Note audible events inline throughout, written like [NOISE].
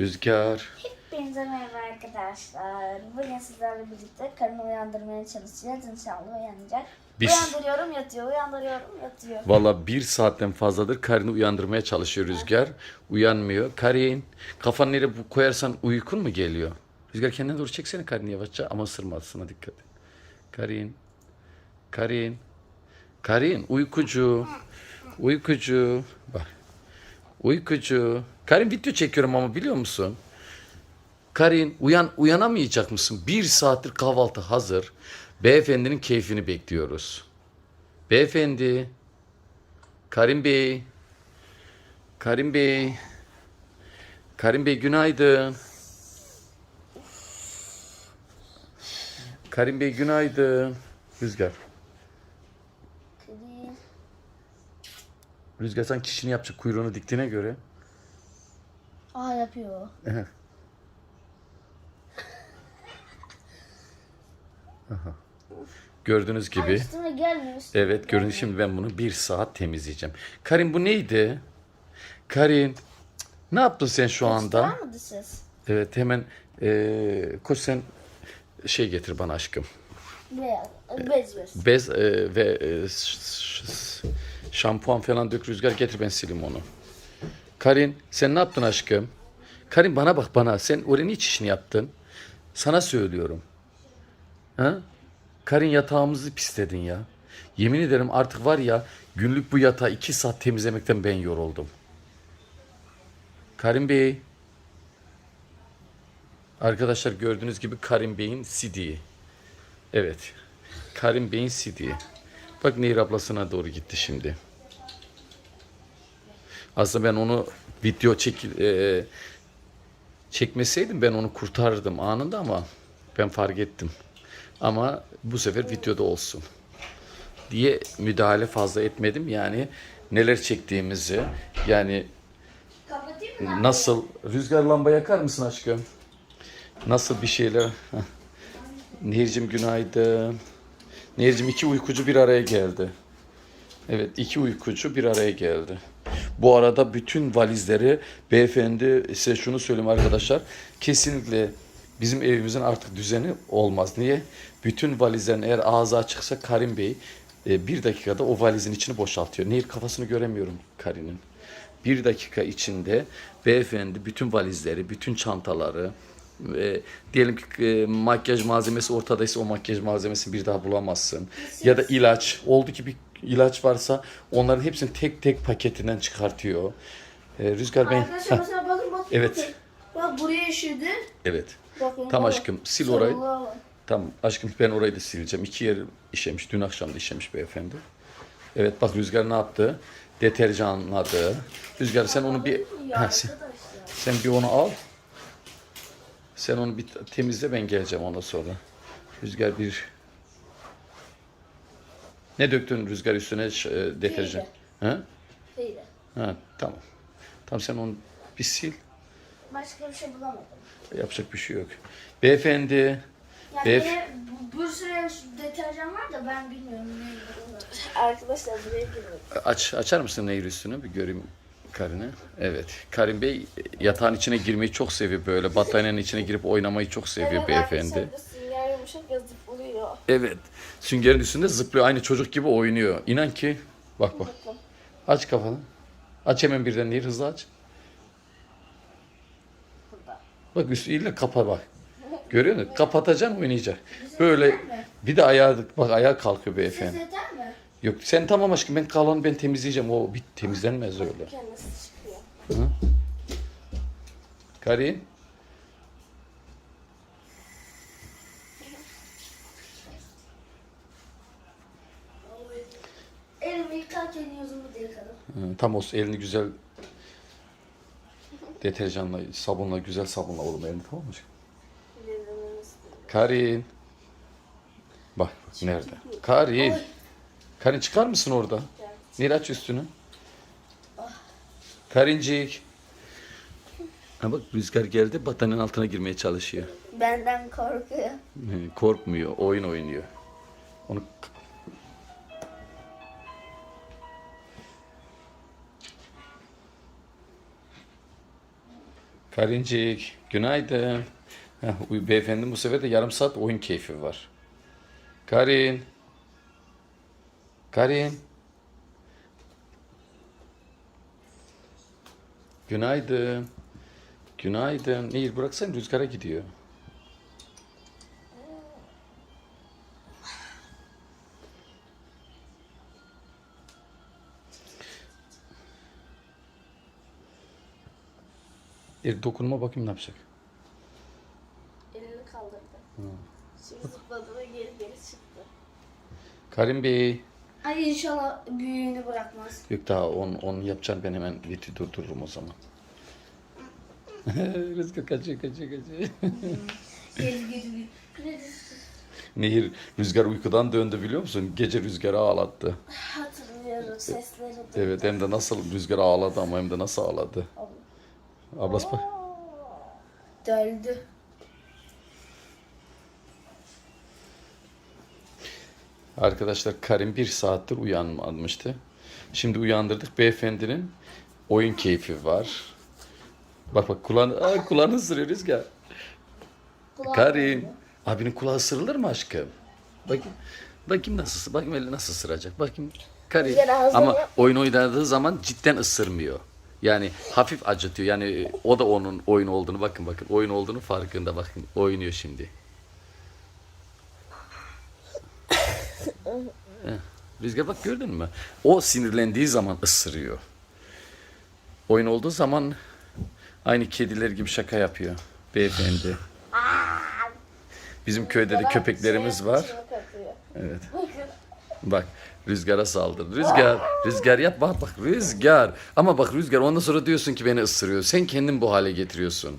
Rüzgar. Hepinize merhaba arkadaşlar. Bugün sizlerle birlikte karını uyandırmaya çalışacağız. İnşallah uyanacak. Biz- Uyandırıyorum yatıyor, uyandırıyorum yatıyor. Valla bir saatten fazladır Karin'i uyandırmaya çalışıyor Rüzgar. Uyanmıyor. Karin kafanı nereye koyarsan uykun mu geliyor? Rüzgar kendine doğru çeksene Karin'i yavaşça ama ısırmasına dikkat et. Karin. Karin. Karin uykucu. Uykucu. Bak. Uykucu. Karin video çekiyorum ama biliyor musun? Karin uyan uyanamayacak mısın? Bir saattir kahvaltı hazır. Beyefendinin keyfini bekliyoruz. Beyefendi. Karim Bey. Karim Bey. Karim Bey günaydın. Karim Bey günaydın. Rüzgar. Rüzgar sen kişini yapacak kuyruğunu diktiğine göre. Yapıyor. Gördüğünüz gibi. üstüme gelmiyor. üstüme Evet görün şimdi ben bunu bir saat temizleyeceğim. Karin bu neydi? Karin ne yaptın sen şu anda? Siz? Evet hemen eee koş sen şey getir bana aşkım. Beyaz. Bez bez. Bez eee, ve ş- şampuan falan dök rüzgar getir ben sileyim onu. Karin sen ne yaptın aşkım? Karin bana bak bana sen oraya niçin işini yaptın? Sana söylüyorum. Ha? Karin yatağımızı pisledin ya. Yemin ederim artık var ya günlük bu yatağı iki saat temizlemekten ben yoruldum. Karim Bey. Arkadaşlar gördüğünüz gibi Karim Bey'in CD'yi. Evet. Karim Bey'in CD'yi. Bak Nehir ablasına doğru gitti şimdi. Aslında ben onu video çek e, çekmeseydim ben onu kurtarırdım anında ama ben fark ettim. Ama bu sefer videoda olsun diye müdahale fazla etmedim. Yani neler çektiğimizi yani nasıl rüzgar lamba yakar mısın aşkım? Nasıl bir şeyler? Nehir'cim günaydın. Nehir'cim iki uykucu bir araya geldi. Evet iki uykucu bir araya geldi. Bu arada bütün valizleri beyefendi size şunu söyleyeyim arkadaşlar. Kesinlikle bizim evimizin artık düzeni olmaz. Niye? Bütün valizlerin eğer ağzı açıksa Karim Bey e, bir dakikada o valizin içini boşaltıyor. Nehir kafasını göremiyorum Karin'in. Bir dakika içinde beyefendi bütün valizleri, bütün çantaları, e, diyelim ki e, makyaj malzemesi ortadaysa o makyaj malzemesini bir daha bulamazsın. Ya da ilaç. Oldu ki bir ilaç varsa onların hepsini tek tek paketinden çıkartıyor. E, Rüzgar ben... Arkadaşlar Heh, mesela bakın bakın. Evet. Bak buraya işedi. evet. Bakın. Tam aşkım sil orayı. Tamam aşkım ben orayı da sileceğim. İki yer işemiş. Dün akşam da işemiş beyefendi. Evet bak Rüzgar ne yaptı? Deterjanladı. Rüzgar sen onu bir... Ha, sen, sen bir onu al. Sen onu bir temizle ben geleceğim ondan sonra. Rüzgar bir... Ne döktün Rüzgar üstüne e, deterjan? Ha? Ha tamam. Tamam sen onu bir sil. Başka bir şey bulamadım. Yapacak bir şey yok. Beyefendi. Yani Beyef- yine bu- bir sürü deterjan var da ben bilmiyorum Arkadaşlar buraya giriyorum. Aç, açar mısın nehir üstünü bir göreyim Karin'i. Evet. Karin Bey yatağın içine girmeyi çok seviyor böyle. Battaniyenin içine girip oynamayı çok seviyor beyefendi. Sünger yumuşak yazıp oluyor. Evet. Süngerin üstünde zıplıyor. Aynı çocuk gibi oynuyor. İnan ki. Bak bak. Aç kafanı. Aç hemen birden nehir hızlı aç. Bak üstü illa kapa bak. Görüyor musun? Kapatacaksın oynayacak. Böyle bir de ayağa bak ayağa kalkıyor beyefendi. Yok sen tamam aşkım ben kalanı ben temizleyeceğim. O bir temizlenmez öyle. Karin. Yıkadım. Hı, Tam o elini güzel deterjanla, sabunla, güzel sabunla oğlum elini tamam mı? Karin. Bak, nerede? Karin. Karin çıkar mısın orada? Nil aç üstünü. Karincik. Ha bak rüzgar geldi battaniyenin altına girmeye çalışıyor. Benden korkuyor. Korkmuyor, oyun oynuyor. Onu Karincik, günaydın. Heh, beyefendi bu sefer de yarım saat oyun keyfi var. Karin. Karin. Günaydın. Günaydın. Nehir bıraksan rüzgara gidiyor. Bir dokunma bakayım ne yapacak. Elini kaldırdı. Şimdi zıpladı ve geri geri çıktı. Karim Bey. Ay inşallah büyüğünü bırakmaz. Yok daha onu, onu yapacağım ben hemen video durdururum o zaman. [LAUGHS] Rüzgar kaçıyor kaçıyor kaçıyor. Geri geri Nehir rüzgar uykudan döndü biliyor musun? Gece rüzgarı ağlattı. Hatırlıyorum sesleri. Evet hem de nasıl rüzgar ağladı ama hem de nasıl ağladı. Ablası bak. Döldü. Arkadaşlar Karim bir saattir uyanmamıştı. Şimdi uyandırdık. Beyefendinin oyun keyfi var. Bak bak kulağını, Aa, kulağını ısırıyor Rüzgar. Kulağı Karim. döndü. Abinin kulağı ısırılır mı aşkım? Bakayım. Bakayım nasıl, bakayım eli nasıl ısıracak. Bakayım. Karim. Ama oyun oynadığı zaman cidden ısırmıyor. Yani hafif acıtıyor. Yani o da onun oyun olduğunu bakın bakın. Oyun olduğunu farkında bakın. Oynuyor şimdi. [LAUGHS] Rüzgar bak gördün mü? O sinirlendiği zaman ısırıyor. Oyun olduğu zaman aynı kediler gibi şaka yapıyor. Beyefendi. Bizim köyde de köpeklerimiz şey var. Evet. [LAUGHS] Bak rüzgara saldırdı. Rüzgar, rüzgar yap bak bak rüzgar. Ama bak rüzgar ondan sonra diyorsun ki beni ısırıyor. Sen kendin bu hale getiriyorsun.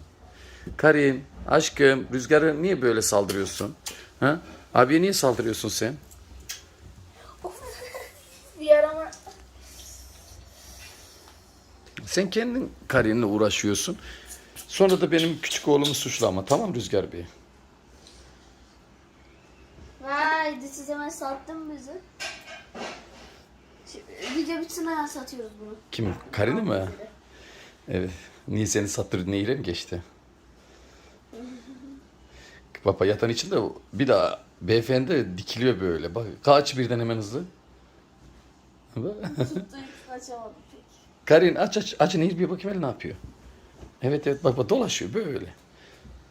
Karim, aşkım rüzgara niye böyle saldırıyorsun? Ha? Abiye niye saldırıyorsun sen? [LAUGHS] Sen kendin Karin'le uğraşıyorsun. Sonra da benim küçük oğlumu suçlama tamam Rüzgar Bey? Vay siz hemen sattın bizi. Video bitsin satıyoruz bunu. Kim? Karin'i mi? Evet. Niye seni sattırdı? Neyle mi geçti? [LAUGHS] Baba yatan içinde bir daha beyefendi dikiliyor böyle. Bak kaç birden hemen hızlı. Açamadım pek. Karin aç aç aç Nehir bir bakayım hele ne yapıyor. Evet evet bak bak dolaşıyor böyle.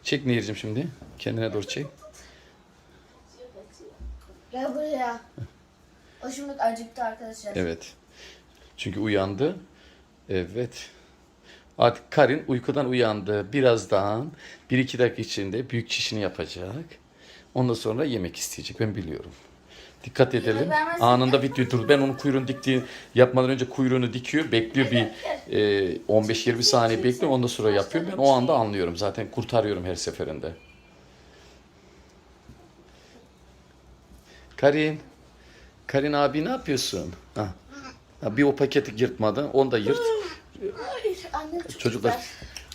Çek Nehir'cim şimdi. Kendine doğru çek. Gel buraya. O şimdi acıktı arkadaşlar. Evet. Çünkü uyandı. Evet. Artık Karin uykudan uyandı. Birazdan bir iki dakika içinde büyük çişini yapacak. Ondan sonra yemek isteyecek. Ben biliyorum. Dikkat edelim. vermezsin. Anında video dur. Ben onun kuyruğunu diktiği yapmadan önce kuyruğunu dikiyor. Bekliyor bir e, 15-20 saniye bekliyor. Ondan sonra yapıyor. Ben o anda anlıyorum. Zaten kurtarıyorum her seferinde. Karin. Karin abi ne yapıyorsun? Ha. Ha, bir o paketi yırtmadı. Onu da yırt. Annem çok Çocuklar güzel.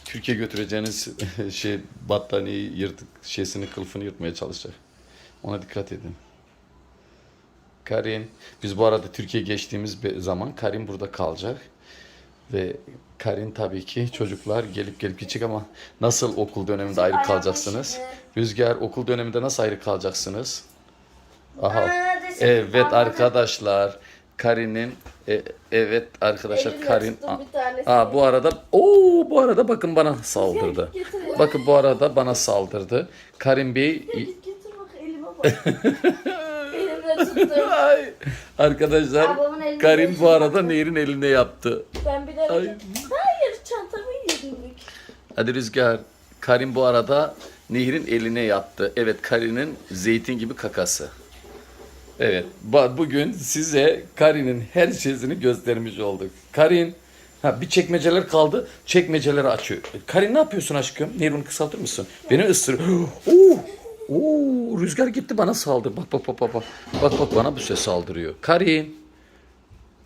Türkiye götüreceğiniz [LAUGHS] şey battaniyeyi yırtık şeysini kılıfını yırtmaya çalışacak. Ona dikkat edin. Karin, biz bu arada Türkiye geçtiğimiz bir zaman Karin burada kalacak. Ve Karin tabii ki çocuklar gelip gelip gidecek ama nasıl okul döneminde ayrı kalacaksınız? Rüzgar okul döneminde nasıl ayrı kalacaksınız? Aha. Neredesin? Evet arkadaşlar. Karin'in e, evet arkadaşlar Karin bir tanesini. Aa bu arada o bu arada bakın bana saldırdı. Getir. Bakın bu arada bana saldırdı. Karin Bey Git getir bak elime bak. [LAUGHS] Elimle tuttum. Ay, arkadaşlar Ablamın elini Karin bu arada Nehir'in eline yaptı. Ben bir Ay. Hayır çantamı yedim. Hadi Rüzgar. Karin bu arada Nehir'in eline yaptı. Evet Karin'in zeytin gibi kakası. Evet bugün size Karin'in her şeyini göstermiş olduk. Karin ha, bir çekmeceler kaldı. Çekmeceleri açıyor. Karin ne yapıyorsun aşkım? Nehir onu kısaltır mısın? Beni ısır. Oo, [GASPS] oo, rüzgar gitti bana saldı. Bak bak bak bak. Bak bak, bak bana bu ses saldırıyor. Karin.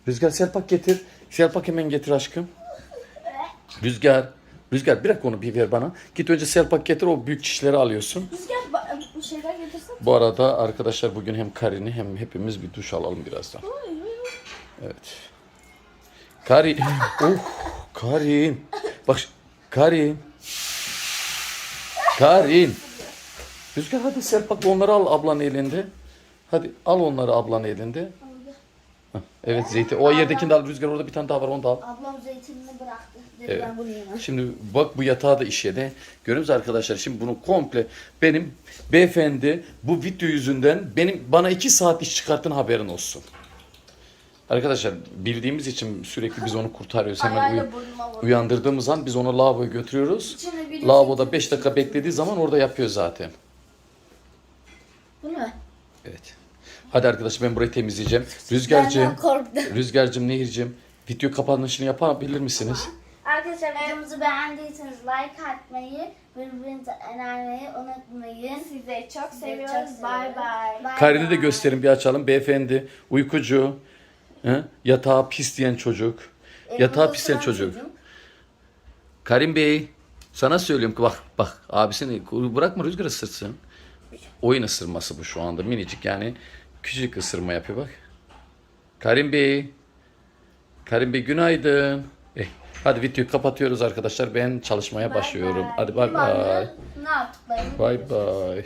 Rüzgar selpak getir. Selpak hemen getir aşkım. Rüzgar. Rüzgar bırak onu bir ver bana. Git önce selpak getir o büyük çişleri alıyorsun. Rüzgar bir şeyler getirsen. Bu arada arkadaşlar bugün hem Karin'i hem hepimiz bir duş alalım birazdan. Evet. Karin. Oh Karin. Bak Karin. Karin. Rüzgar hadi Serp bak onları al ablanın elinde. Hadi al onları ablanın elinde. Evet zeytin. O yerdekini de al Rüzgar orada bir tane daha var onu da al. Ablam zeytinini bıraktı. Dedi Evet. ben bunu yemem. Şimdi bak bu yatağı da işede. Görüyoruz arkadaşlar şimdi bunu komple benim beyefendi bu video yüzünden benim bana iki saat iş çıkarttın haberin olsun. Arkadaşlar bildiğimiz için sürekli biz onu kurtarıyoruz. Hemen Ayağıyla uyu- burnuma vurdu. uyandırdığımız an biz onu lavaboya götürüyoruz. İçine bir Lavaboda 5 dakika beklediği zaman orada yapıyor zaten. Bu ne? Evet. Hadi arkadaşlar ben burayı temizleyeceğim. Rüzgar'cığım, Benden korktu. Rüzgar'cığım, Nehir'cim video kapanışını yapabilir misiniz? Arkadaşlar videomuzu beğendiyseniz like atmayı, birbirinize önermeyi unutmayın. Sizi çok Sizi seviyoruz. çok Bye bye. Karin'i de gösterin bir açalım. Beyefendi, uykucu, hı? yatağı pis diyen çocuk. E, Yatağı bu pisleyen ısıran çocuk. Karim Bey, sana söylüyorum ki bak bak abisini bırakma rüzgar ısırsın. Oyun ısırması bu şu anda minicik yani küçücük ısırma yapıyor bak. Karim Bey, Karim Bey günaydın. Eh, hadi videoyu kapatıyoruz arkadaşlar. Ben çalışmaya başlıyorum. Hadi bay bay. Bay bay.